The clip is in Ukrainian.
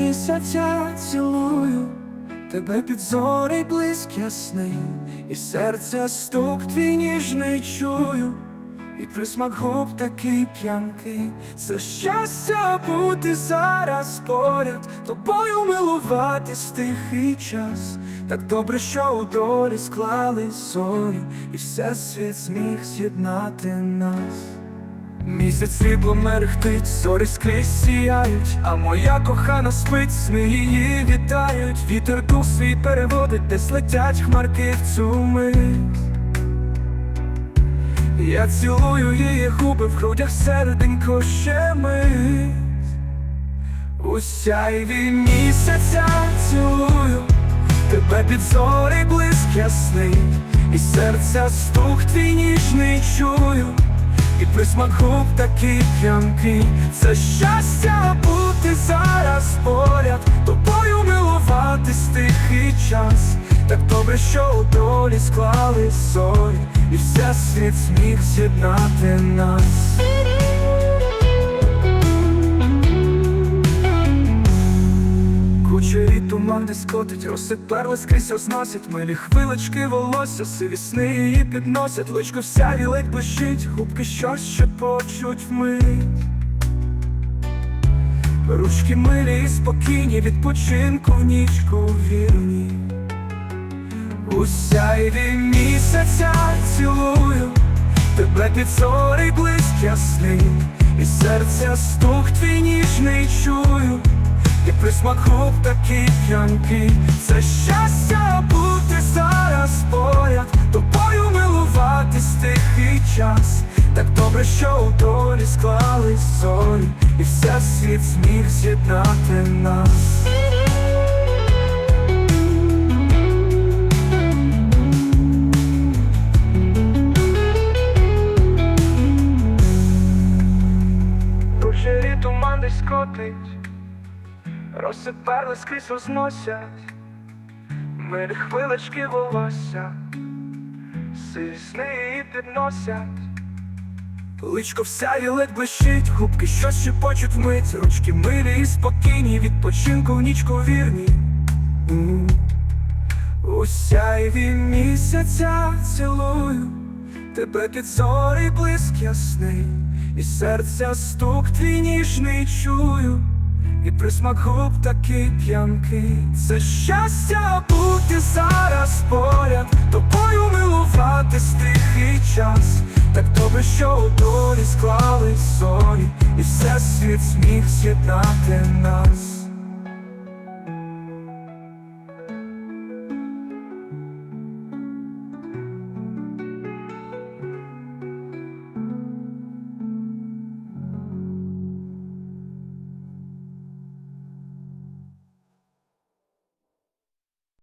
місяця цілую, тебе під зорий блиск ясний, і серця стук твій ніжний чую, і присмак губ такий п'янкий, це щастя бути зараз поряд, тобою милуватись тихий час. Так добре, що у долі склались зорі, і все світ зміг з'єднати нас. Місяць світло мерехтить, зорі скрізь сіяють, а моя кохана спить, сни її вітають, вітер дух свій переводить, десь летять хмарки в цю мить. Я цілую її губи в грудях серденько ще мить. У сяйві місяця цілую, тебе під зорі блиск ясний, і серця стук твій ніжний чую. І присмак губ такий п'янкий Це щастя бути зараз поряд Тобою милуватись тихий час. Так добре, що у долі склали зорі І все світ зміг з'єднати нас туман десь котить, роси перли скрізь розносять Милі хвилочки волосся, сиві сни її підносять Личко вся вілить блищить, губки щось ще почуть вмить. Ручки милі і спокійні, відпочинку в нічку вірні. У сяйві місяця цілую Тебе під зорий блиск ясний І серця стук твій ніжний чую і присмак губ такий п'янкий Це щастя бути зараз поряд Тобою милуватись тихий час. Так добре, що у долі склались зорі І все світ зміг з'єднати нас. Туман десь котить Роси перли скрізь розносять, милі хвилочки волосся, сиві сни її підносять. Личко вся і ледь блищить, губки щось шепочуть вмить, ручки милі і спокійні, відпочинку в нічку вірні. У сяйві місяця цілую, тебе під зорі блиск ясний, і серця стук твій ніжний чую. І присмак губ такий п'янкий. Це щастя бути зараз поряд Тобою милувати стихий час. Так добре, що у долі склались зорі І все світ зміг з'єднати нас